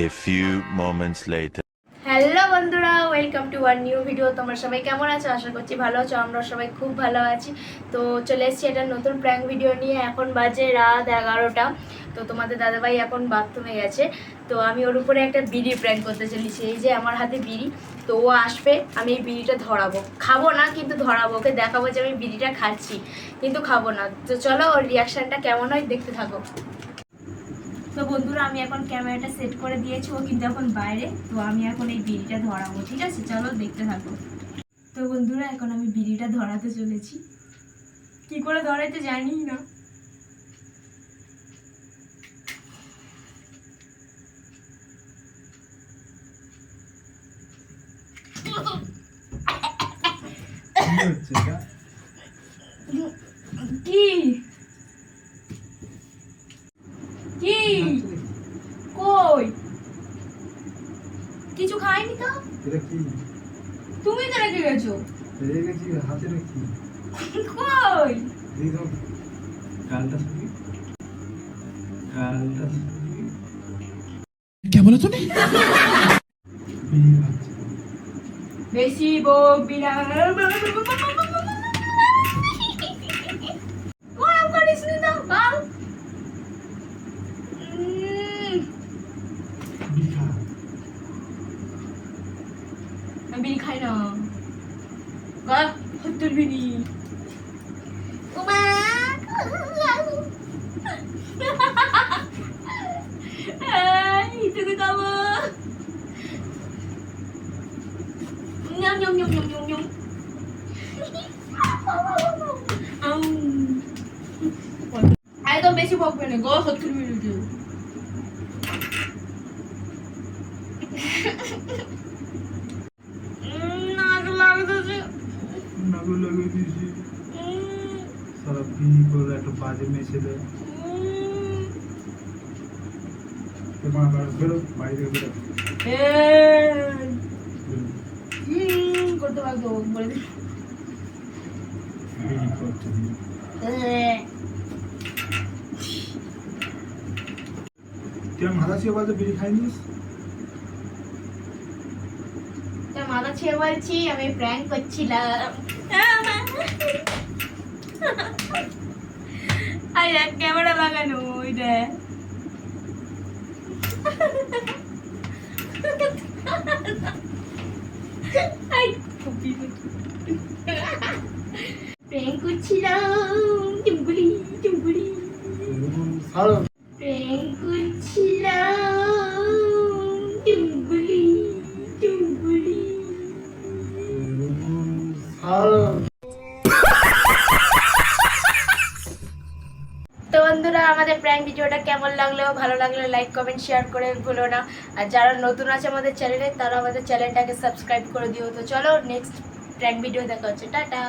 A few moments later. Hello বন্ধুরা welcome to one new video তোমরা সবাই কেমন আছো? আশা করছি ভালো আছো আমরা সবাই খুব ভালো আছি। তো চলে এসেছি একটা নতুন প্র্যাঙ্ক ভিডিও নিয়ে। এখন বাজে রাত এগারোটা। তো তোমাদের দাদাভাই এখন বাথরুমে গেছে। তো আমি ওর উপরে একটা বিড়ি প্র্যাঙ্ক করতে চলেছি। এই যে আমার হাতে বিড়ি, তো ও আসবে, আমি এই বিড়িটা ধরাবো। খাব না, কিন্তু ধরাবো। ওকে দেখাবো যে আমি বিড়িটা খাচ্ছি, কিন্তু খাব না। তো চলো, ওর রিয়াকশানটা কেমন হয়, দেখতে থাকো। তো বন্ধুরা আমি এখন ক্যামেরাটা সেট করে দিয়েছি ও কিন্তু এখন বাইরে তো আমি এখন এই বিড়িটা ধরাবো ঠিক আছে? চলো দেখতে থাকো। তো বন্ধুরা এখন আমি বিড়িটা ধরাতে চলেছি। কি করে ধরাইতে জানি না। কি কই কিছু খাইনি তো? এটা কি? তুমি তো রেখে গেছো রেখেছি হাতে রেখে কই? দিদো কালটা শুনি। কালটা শুনি। কে বলে তুমি? বেশি বকবি না। বিড়ি খাই না গা হাত তুলবি নি উমা এই তোকে খাব Nhum nhum nhum nhum nhum nhum. আউ। একদম বেশি বকবে না গো সত্তর মিনিটে নাক নাগু লাগিয়ে দিয়েছি সারা বিড়ি করে একটা বাজে মেয়ে ছেলে। তুই মাথা বলতে বিড়ি খাইনিস? তোর মাথা ছেড়ে বলছি আমি প্র্যাঙ্ক করছিলাম। আই দেখ ক্যামেরা লাগানো ওই দেখ। আই খুবই প্র্যাঙ্ক করছিলাম চুমগুলি চুমগুলি। প্র্যাঙ্ক তো বন্ধুরা, আমাদের প্র্যাঙ্ক ভিডিওটা কেমন লাগল? ভালো লাগলে লাইক কমেন্ট শেয়ার করে ভুলো না। আর যারা নতুন আছে আমাদের চ্যানেলে তারা আমাদের চ্যানেলটাকে সাবস্ক্রাইব করে দিও। তো চলো নেক্সট প্র্যাঙ্ক ভিডিও দেখা হচ্ছে। টাটা!